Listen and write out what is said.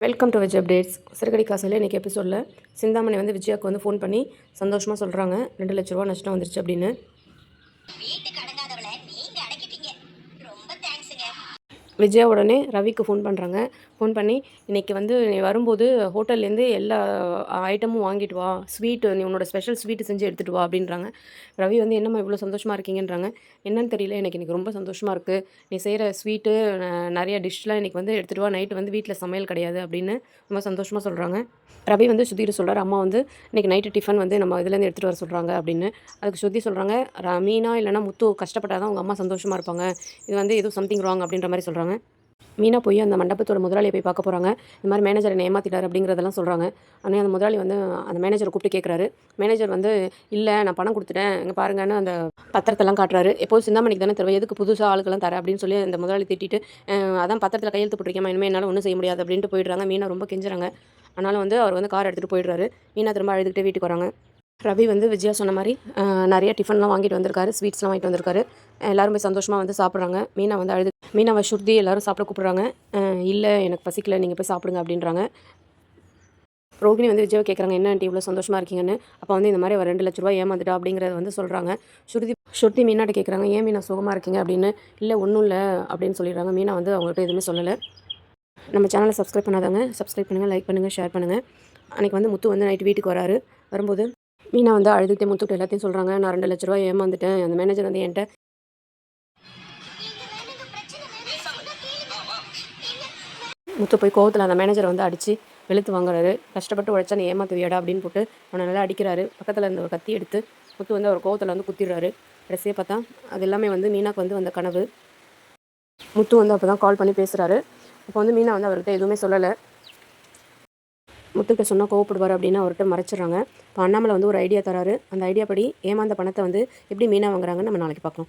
Welcome to Vij updates சிறுகடி காசில் இன்றைக்கி எபிசோடில் சிந்தாமணி வந்து விஜயாவுக்கு வந்து ஃபோன் பண்ணி சந்தோஷமாக சொல்கிறாங்க ரெண்டு லட்ச ரூபா நஷ்டம் வந்துருச்சு அப்படின்னு. விஜயா உடனே ரவிக்கு ஃபோன் பண்ணுறாங்க ஃபோன் பண்ணி இன்றைக்கி வந்து நீ வரும்போது ஹோட்டல்லேருந்து எல்லா ஐட்டமும் வாங்கிட்டு வா. ஸ்வீட்டு நீ உன்னோட ஸ்பெஷல் ஸ்வீட்டு செஞ்சு எடுத்துகிட்டு வா அப்படின்றாங்க. ரவி வந்து என்னம்மா இவ்வளோ சந்தோஷமாக இருக்கீங்கன்றாங்க. என்னன்னு தெரியல எனக்கு இன்றைக்கி ரொம்ப சந்தோஷமாக இருக்குது நீ செய்கிற ஸ்வீட்டு நிறைய டிஷ்லாம் இன்றைக்கி வந்து எடுத்துகிட்டு வா. நைட்டு வந்து வீட்டில் சமையல் கிடையாது அப்படின்னு ரொம்ப சந்தோஷமாக சொல்கிறாங்க ரவி வந்து சுதீர் சொல்கிறார் அம்மா வந்து இன்றைக்கி நைட்டு டிஃபன் வந்து நம்ம இதுலேருந்து எடுத்துகிட்டு வர சொல்கிறாங்க அப்படின்னு. அதுக்கு சுத்தி சொல்கிறாங்க மீனா இல்லைனா முத்து கஷ்டப்பட்டால் தான் உங்கள் அம்மா சந்தோஷமாக இருப்பாங்க. இது வந்து ஏதோ சம்திங் ராங் அப்படின்ற மாதிரி சொல்கிறாங்க மீனா போய் அந்த மண்டபத்தோட முதலாளியை போய் பார்க்க போகிறாங்க இந்த மாதிரி மேனேஜர் என்னை ஏமாத்திட்டார் அப்படிங்கிறதெல்லாம் சொல்கிறாங்க ஆனால் அந்த முதலாளி வந்து அந்த மேனேஜரை கூப்பிட்டு கேட்குறாரு மேனேஜர் வந்து இல்லை நான் பணம் கொடுத்துட்டேன். இங்கே பாருங்கன்னு அந்த பத்திரத்தெல்லாம் காட்டுறாரு. எப்போது சிந்தாமணிக்கு தானே தருவேன். எதுக்கு புதுசாக ஆளுக்கெல்லாம் தரேன்? அப்படின்னு சொல்லி அந்த முதலாளி திட்டிட்டு அதான் பத்திரத்தில் கையெழுத்து போட்டிருக்கேன் இனிமேல் என்னால் ஒன்றும் செய்ய முடியாது. அப்படின்ட்டு போயிடுறாங்க. மீனா ரொம்ப கெஞ்சுறாங்க. ஆனாலும் வந்து அவர் வந்து கார் எடுத்துகிட்டு போயிடுறாரு. மீனா திரும்ப அழுதுகிட்டே வீட்டுக்கு வராங்க. ரவி வந்து விஜயா சொன்ன மாதிரி நிறைய டிஃபன்லாம் வாங்கிட்டு வந்திருக்காரு ஸ்வீட்ஸ்லாம் வாங்கிட்டு வந்திருக்காரு. எல்லாரும் போய் சந்தோஷமாக வந்து சாப்பிட்றாங்க. மீனா வந்து அழுது மீனாவை ஸ்ருதி எல்லாரும் சாப்பிட கூப்பிட்றாங்க. இல்லை எனக்கு பசிக்கல நீங்கள் போய் சாப்பிடுங்க அப்படின்றாங்க. ரோகிணி வந்து விஜயாவை கேட்குறாங்க என்ன ஆண்டி இவ்வளோ சந்தோஷமாக இருக்கீங்கன்னு? அப்போ வந்து இந்த மாதிரி அவர் ரெண்டு லட்ச ரூபா ஏமாந்துட்டா? அப்படிங்கிறத வந்து சொல்கிறாங்க ஸ்ருதி ஸ்ருதி மீனாட்ட கேட்குறாங்க ஏன் மீனா சுகமாக இருக்கீங்க? அப்படின்னு இல்லை ஒன்றும் இல்லை அப்படின்னு சொல்லிடுறாங்க. மீனா வந்து அவங்கள்ட்ட எதுவுமே சொல்லலை. நம்ம சேனலை சப்ஸ்கிரைப் பண்ணாதாங்க சப்ஸ்கிரைப் பண்ணுங்கள் லைக் பண்ணுங்கள் ஷேர் பண்ணுங்கள் அன்றைக்கி வந்து முத்து வந்து நைட்டு வீட்டுக்கு வராரு. வரும்போது மீனா வந்து அழுதுகிட்டே முத்துட்டு எல்லாத்தையும் சொல்கிறாங்க நான் ரெண்டு லட்ச ரூபா ஏமாந்துட்டேன். அந்த மேனேஜர் வந்து என்கிட்ட முத்து போய் கோவத்தில் அந்த மேனேஜரை வந்து அடித்து வெளுத்து வாங்குறாரு. கஷ்டப்பட்டு உழைச்சா நீ ஏமாத்துவியாடா அப்படின்னு போட்டு அவனை நல்லா அடிக்கிறாரு. பக்கத்தில் இருந்த ஒரு கத்தி எடுத்து முத்து வந்து அவர் கோவத்தில் வந்து குத்திடுறாரு. கடைசியாக பார்த்தா அது எல்லாமே வந்து மீனாக்கு வந்து வந்த கனவு. முத்து வந்து அப்போ தான் கால் பண்ணி பேசுகிறாரு அப்போ வந்து மீனா வந்து அவர்கிட்ட எதுவுமே சொல்லலை. முத்துக்கிட்ட சொன்னால் கோவப்படுவார் அப்படின்னு அவர்கிட்ட மறைச்சிடுறாங்க. இப்போ அண்ணாமலை வந்து ஒரு ஐடியா தராரு. அந்த ஐடியா படி ஏமாந்த பணத்தை வந்து எப்படி மீனா வாங்குறாங்கன்னு நம்ம நாளைக்கு பார்க்கலாம்.